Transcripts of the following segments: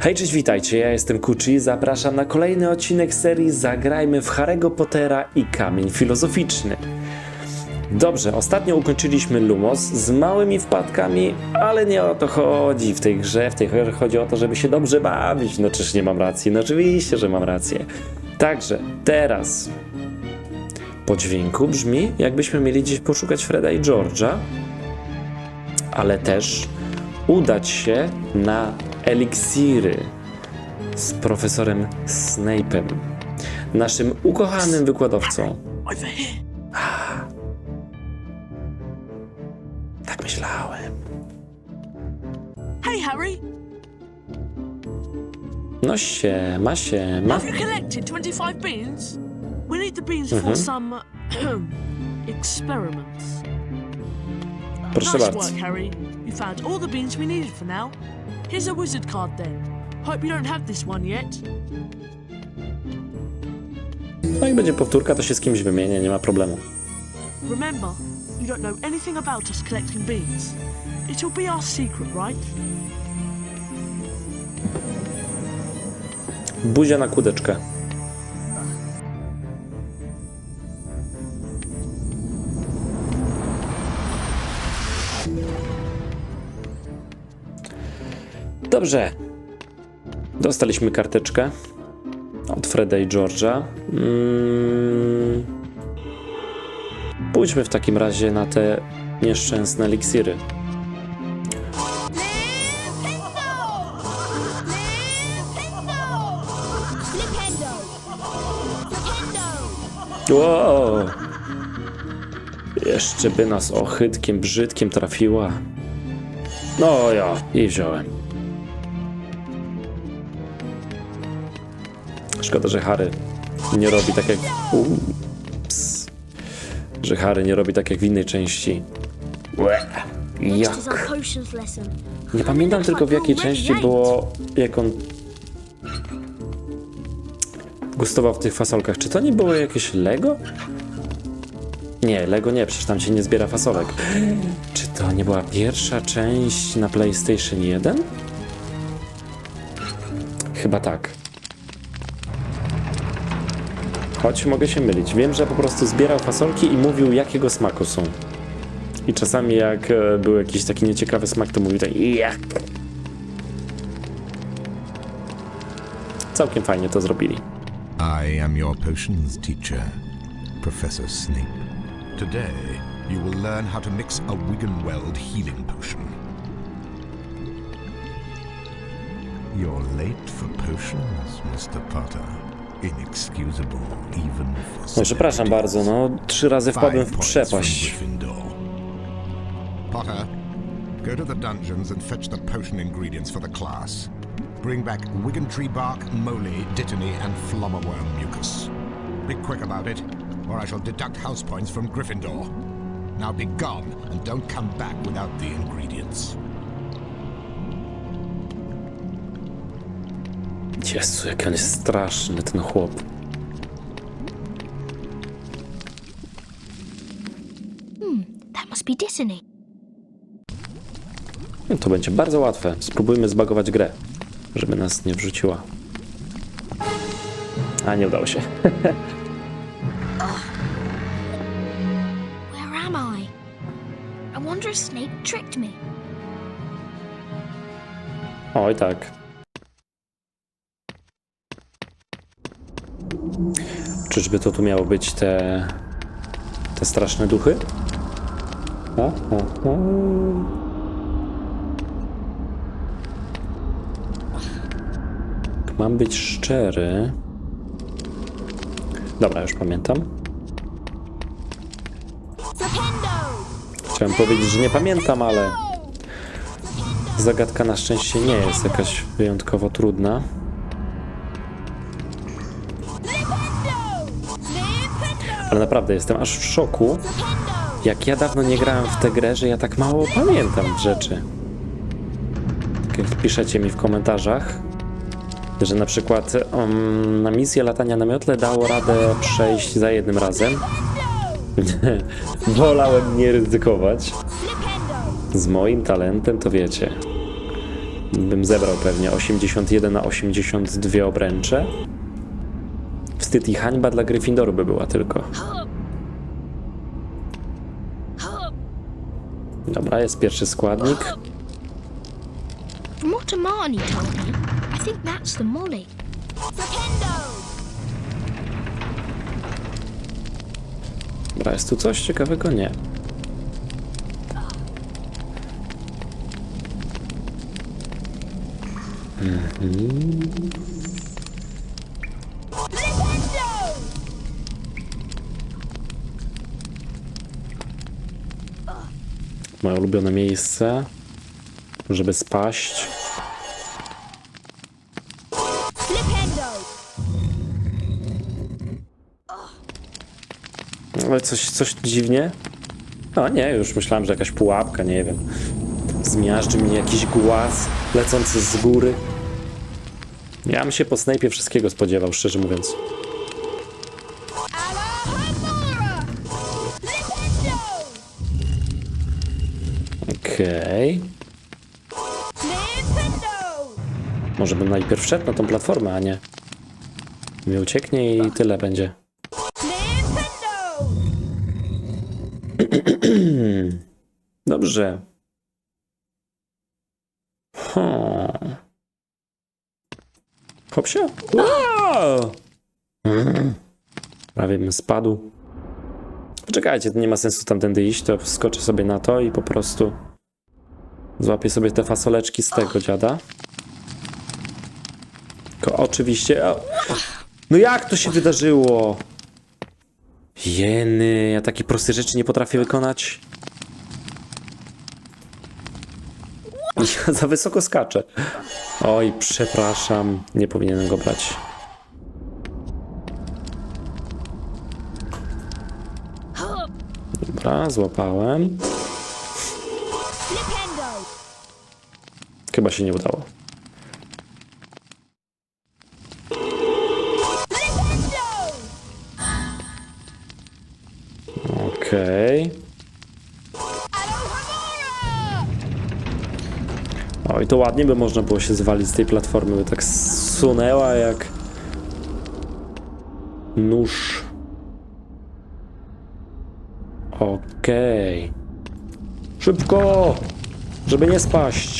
Hej, cześć, witajcie, ja jestem Kuchi zapraszam na kolejny odcinek serii Zagrajmy w Harry'ego Pottera i Kamień Filozoficzny. Dobrze, ostatnio ukończyliśmy Lumos z małymi wpadkami, ale nie o to chodzi w tej grze. W tej grze chodzi o to, żeby się dobrze bawić. No czyż nie mam racji? No oczywiście, że mam rację. Także teraz po dźwięku brzmi, jakbyśmy mieli gdzieś poszukać Freda i George'a, ale też udać się na eliksiry z profesorem Snape'em, naszym ukochanym wykładowcą. Tak myślałem. Hey, Harry. No się, ma się, ma. Have you collected 25 beans? We need the beans for some experiments. Proszę nice bardzo. work, Harry. You found all the beans we needed for now. Here's a wizard card then. Hope you don't have this one yet. No i będzie powtórka, to się z kimś wymienię, nie ma problemu. Remember, you don't know anything about us collecting beans. It'll be our secret, right? Buzia na kudeczkę. Dobrze. Dostaliśmy karteczkę od Freda i George'a. Mm. Pójdźmy w takim razie na te nieszczęsne eliksiry. Wow. Jeszcze by nas ochytkiem, brzydkiem trafiła. No ja, i wziąłem. Szkoda, że Harry nie robi tak jak... Ups. Że Harry nie robi tak jak w innej części. Jak? Nie pamiętam tylko w jakiej części było, jak on gustował w tych fasolkach. Czy to nie było jakieś Lego? Nie, Lego nie, przecież tam się nie zbiera fasolek. Czy to nie była pierwsza część na PlayStation 1? Chyba tak. Choć mogę się mylić. Wiem, że po prostu zbierał fasolki i mówił, jakiego smaku są. I czasami jak e, był jakiś taki nieciekawy smak, to mówił tak jak. Całkiem fajnie to zrobili. I am your potions teacher, Professor Snape. Today, you will learn how to mix a Wiggenweld healing potion. You're late for potions, Mr. Potter. Inexcusable, even for No, przepraszam bardzo, no trzy razy Five wpadłem w points from przepaść. Gryffindor. Potter, go to the dungeons and fetch the potion ingredients for the class. Bring back Wiggentree bark, moly, dittany, and flobberworm mucus. Be quick about it, or I shall deduct house points from Gryffindor. Now be gone, and don't come back without the ingredients. Jezu, jak on jest straszny, ten chłop. That must be Disney. No, to będzie bardzo łatwe. Spróbujmy zbagować grę, żeby nas nie wrzuciła. A, nie udało się. Where am I? I wonder if Snape tricked me. Oj, tak. Czyżby to tu miało być te... te straszne duchy? O, o. Jak Mam być szczery. Dobra, już pamiętam. Chciałem powiedzieć, że nie pamiętam, ale zagadka na szczęście nie jest jakaś wyjątkowo trudna. Ale naprawdę jestem aż w szoku, jak ja dawno nie grałem w tę grę, że ja tak mało pamiętam rzeczy. Tak jak piszecie mi w komentarzach, że na przykład um, na misję latania na miotle dało radę przejść za jednym razem. Wolałem nie ryzykować. Z moim talentem to wiecie. bym zebrał pewnie 81 na 82 obręcze. Wstyd i hańba dla Gryffindoru by była tylko. Dobra, jest pierwszy składnik. From what Amani told me, I think that's the Molly. Dobra, jest tu coś ciekawego? Nie. Moje ulubione miejsce, żeby spaść. Ale coś, coś dziwnie. O nie, już myślałem, że jakaś pułapka, nie wiem. Zmiażdży mnie jakiś głaz lecący z góry. Ja bym się po snajpie wszystkiego spodziewał, szczerze mówiąc. Okej. Może bym najpierw wszedł na tą platformę, a nie. Mi ucieknie i tyle będzie. Dobrze. Hmm. Wow! Prawie bym spadł. Poczekajcie, to nie ma sensu tamtędy iść, to skoczę sobie na to i po prostu złapię sobie te fasoleczki z tego dziada. Tylko oczywiście... No jak to się wydarzyło? Jeny, ja takie proste rzeczy nie potrafię wykonać. Ja za wysoko skaczę. Oj, przepraszam, nie powinienem go brać. Dobra, złapałem. Chyba się nie udało. Okej. Oj, to ładnie by można było się zwalić z tej platformy, by tak sunęła jak nóż. Okej. Szybko! Żeby nie spaść.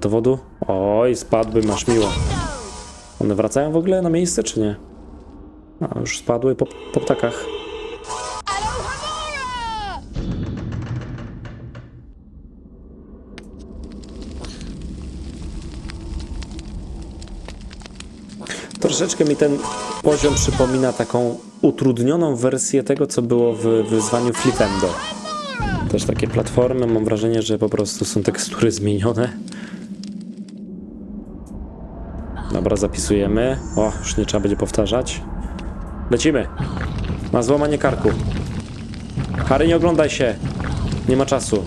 Dla dowodu? Oj, spadłby, masz miło. One wracają w ogóle na miejsce, czy nie? A, już spadły po, po ptakach. Troszeczkę mi ten poziom przypomina taką utrudnioną wersję tego, co było w wyzwaniu Flipendo. Też takie platformy, mam wrażenie, że po prostu są tekstury zmienione. Dobra, zapisujemy. O, już nie trzeba będzie powtarzać. Lecimy. Na złamanie karku. Harry, nie oglądaj się. Nie ma czasu.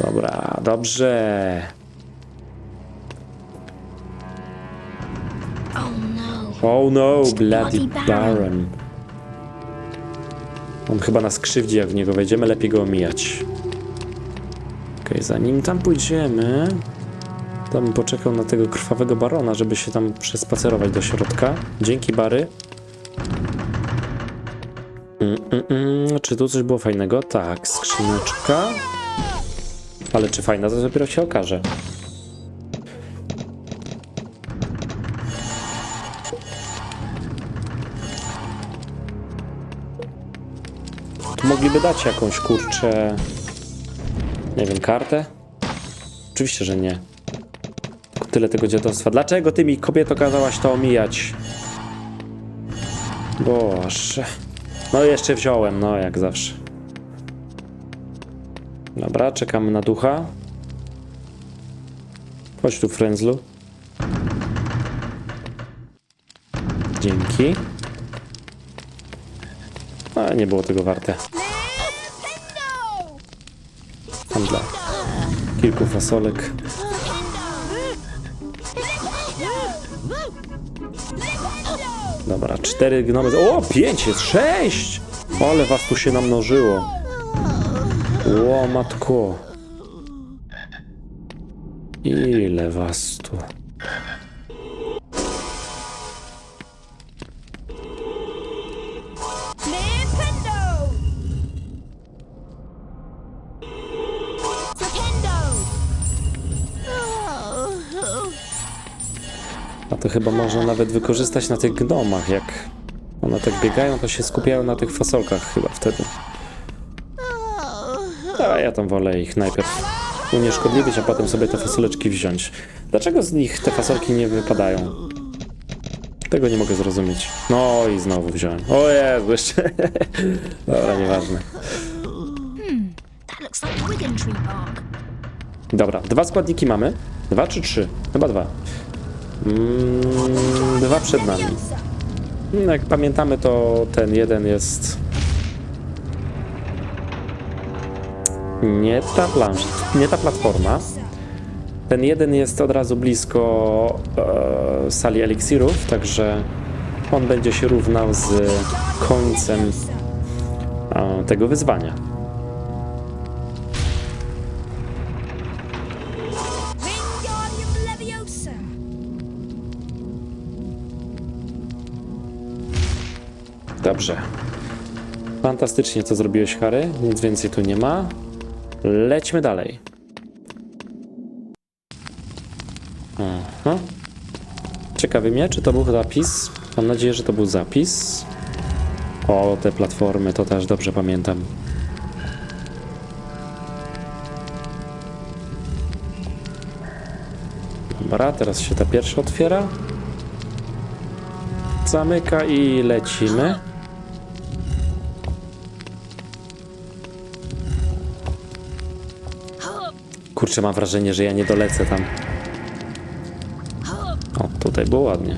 Dobra, dobrze. Oh no. Bloody Baron. On chyba nas krzywdzi, jak w niego wejdziemy, lepiej go omijać. Okej, zanim tam pójdziemy, bym poczekał na tego krwawego barona, żeby się tam przespacerować do środka. Dzięki, Bary. Mm, mm, mm. Czy tu coś było fajnego? Tak, skrzyneczka. Ale czy fajna, to dopiero się okaże. Tu mogliby dać jakąś kurczę. Nie wiem, kartę? Oczywiście, że nie. Tyle tego dziadostwa. Dlaczego ty mi, kobieto, kazałaś to omijać? Boże. No jeszcze wziąłem, no jak zawsze. Dobra, czekamy na ducha. Chodź tu, Frenzlu. Dzięki. A, nie było tego warte. Tam dla kilku fasolek. Dobra, cztery gnomy. O, pięć jest, sześć! Ale was tu się namnożyło. Ło, matko. Ile was tu? Chyba można nawet wykorzystać na tych gnomach, jak one tak biegają, to się skupiają na tych fasolkach chyba wtedy. A ja tam wolę ich najpierw unieszkodliwić, a potem sobie te fasoleczki wziąć. Dlaczego z nich te fasolki nie wypadają? Tego nie mogę zrozumieć. No i znowu wziąłem. O Jezu, jeszcze. Dobra, nieważne. Bark. Dobra, dwa składniki mamy. Dwa czy trzy? Chyba dwa. Mm, dwa przed nami. No, Jak pamiętamy, to ten jeden jest. Nie ta plansz, nie ta platforma. Ten jeden jest od razu blisko e, sali eliksirów, także on będzie się równał z końcem e, tego wyzwania. Dobrze. Fantastycznie, co zrobiłeś, Harry. Nic więcej tu nie ma. Lećmy dalej. Aha. Ciekawy mnie, czy to był zapis. Mam nadzieję, że to był zapis. O, te platformy, to też dobrze pamiętam. Dobra, teraz się ta pierwsza otwiera. Zamyka i lecimy. Kurczę, mam wrażenie, że ja nie dolecę tam. O, tutaj było ładnie.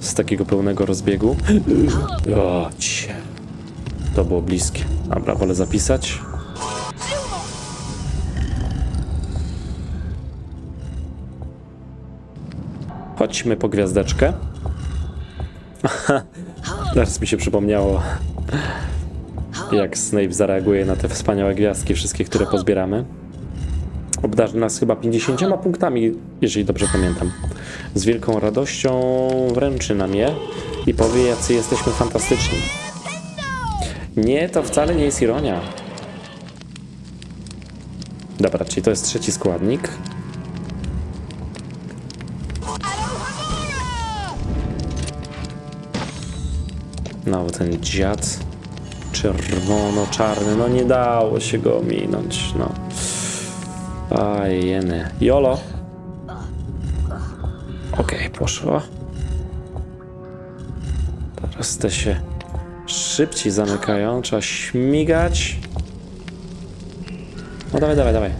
Z takiego pełnego rozbiegu. O, cie. To było bliskie. Dobra, wolę zapisać. Chodźmy po gwiazdeczkę. Teraz mi się przypomniało, jak Snape zareaguje na te wspaniałe gwiazdki, wszystkie, które pozbieramy. Obdarzy nas chyba 50 punktami, jeżeli dobrze pamiętam. Z wielką radością wręczy nam je i powie, jacy jesteśmy fantastyczni. Nie, to wcale nie jest ironia. Dobra, czyli to jest trzeci składnik. No, ten dziad czerwono-czarny, no nie dało się go ominąć, no. Aj, jeny. Jolo. Okej, poszło. Teraz te się szybciej zamykają, trzeba śmigać. No dawaj, dawaj, dawaj.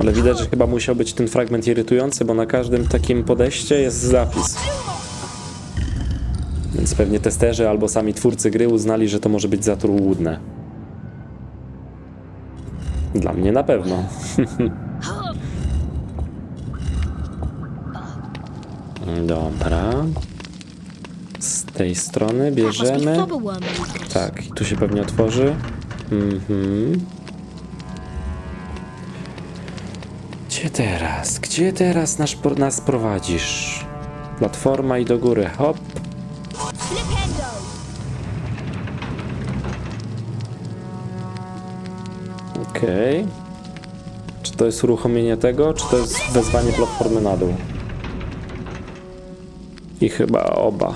Ale widać, że chyba musiał być ten fragment irytujący, bo na każdym takim podejście jest zapis. Więc pewnie testerzy albo sami twórcy gry uznali, że to może być za trudne. Dla mnie na pewno. Dobra. Z tej strony bierzemy. Tak, tu się pewnie otworzy. Mhm. Gdzie teraz? Gdzie teraz nas, nas prowadzisz? Platforma i do góry. Hop. Okej. Czy to jest uruchomienie tego, czy to jest wezwanie platformy na dół? I chyba oba.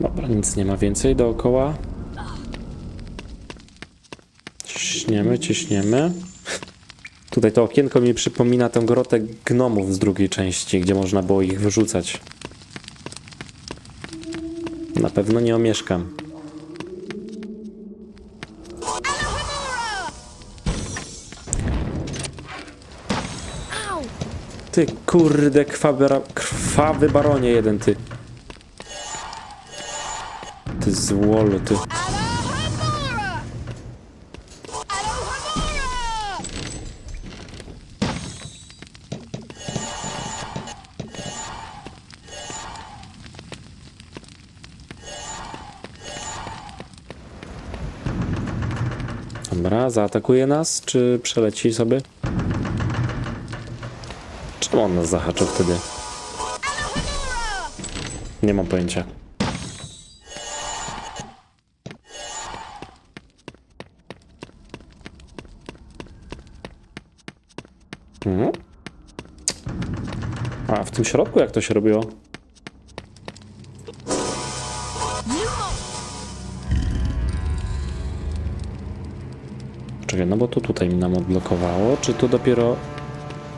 Dobra, nic nie ma więcej dookoła. Ciśniemy, ciśniemy. Tutaj to okienko mi przypomina tę grotę gnomów z drugiej części, gdzie można było ich wyrzucać. Na pewno nie omieszkam. Ty kurde krwawy, baronie jeden ty. Ty złolu ty. Zaatakuje nas, czy przeleci sobie? Czemu on nas zahaczył wtedy? Nie mam pojęcia. Mhm. A, w tym środku jak to się robiło? No bo to tutaj mi nam odblokowało. Czy tu dopiero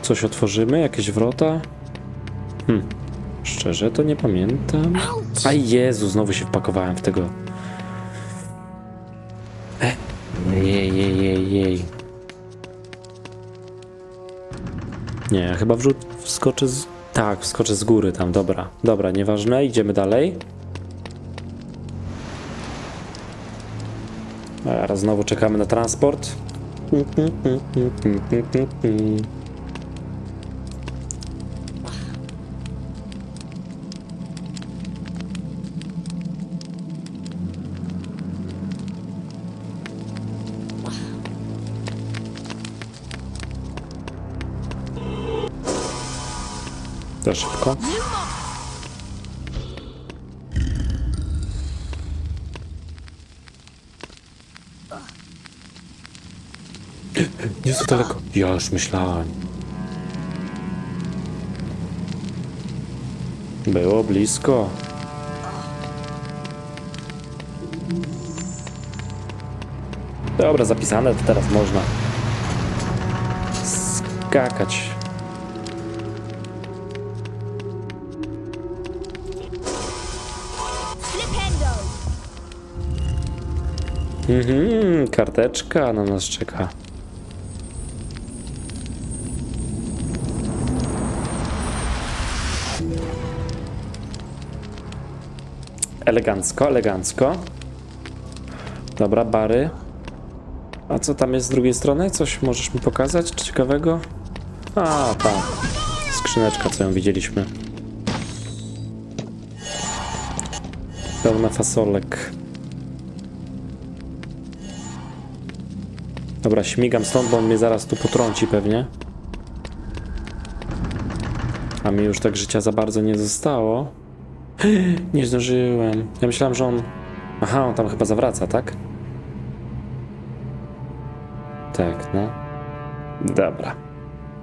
coś otworzymy? Jakieś wrota? Hmm. Szczerze to nie pamiętam. A Jezu, znowu się wpakowałem w tego. E, Jej, jej, jej, jej. Nie, ja chyba wrzut wskoczę z... Tak, wskoczę z góry tam, dobra. Dobra, nieważne, idziemy dalej. Teraz znowu czekamy na transport. Za szybko. Nie za daleko. Ja już myślałem. Było blisko. Dobra, zapisane, to teraz można skakać. Mhm, karteczka na nas czeka. Elegancko, elegancko. Dobra, bary. A co tam jest z drugiej strony? Coś możesz mi pokazać ciekawego? A, ta skrzyneczka, co ją widzieliśmy. Pełna fasolek. Dobra, śmigam stąd, bo on mnie zaraz tu potrąci pewnie. A mi już tak życia za bardzo nie zostało. Nie zdążyłem. Ja myślałem, że on... Aha, on tam chyba zawraca, tak? Tak, no. Dobra.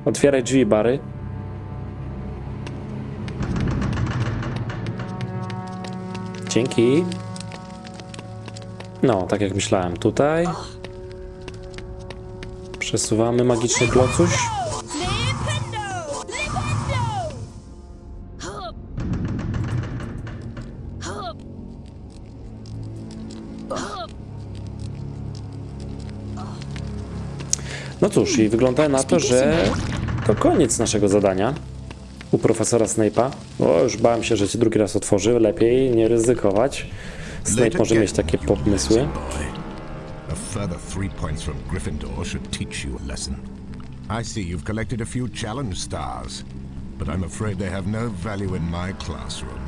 Otwieraj drzwi, Bary. Dzięki. No, tak jak myślałem. Tutaj. Przesuwamy magiczny klocuś. No cóż, i wygląda na to, że to koniec naszego zadania u profesora Snape'a. O, już bałem się, że cię drugi raz otworzy. Lepiej nie ryzykować. Snape może mieć takie pomysły. A further three points from Gryffindor should teach you a lesson. I see you've collected a few challenge stars, but I'm afraid they have no value in my classroom.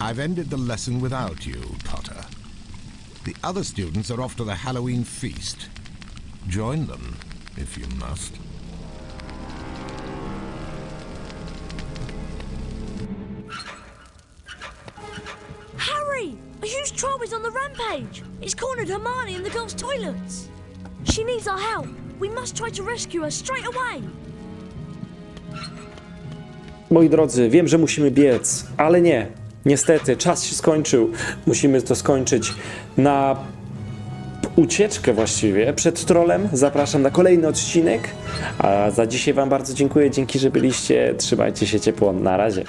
I've ended the lesson without you, Potter. The other students are off to the Halloween feast. Join them, if you must. Harry! A huge troll is on the rampage! It's cornered Hermione in the girls' toilets! She needs our help! We must try to rescue her straight away! Moi drodzy, wiem, że musimy biec, ale nie. Niestety, czas się skończył. Musimy to skończyć na ucieczkę właściwie przed trolem. Zapraszam na kolejny odcinek. A za dzisiaj Wam bardzo dziękuję. Dzięki, że byliście. Trzymajcie się ciepło. Na razie.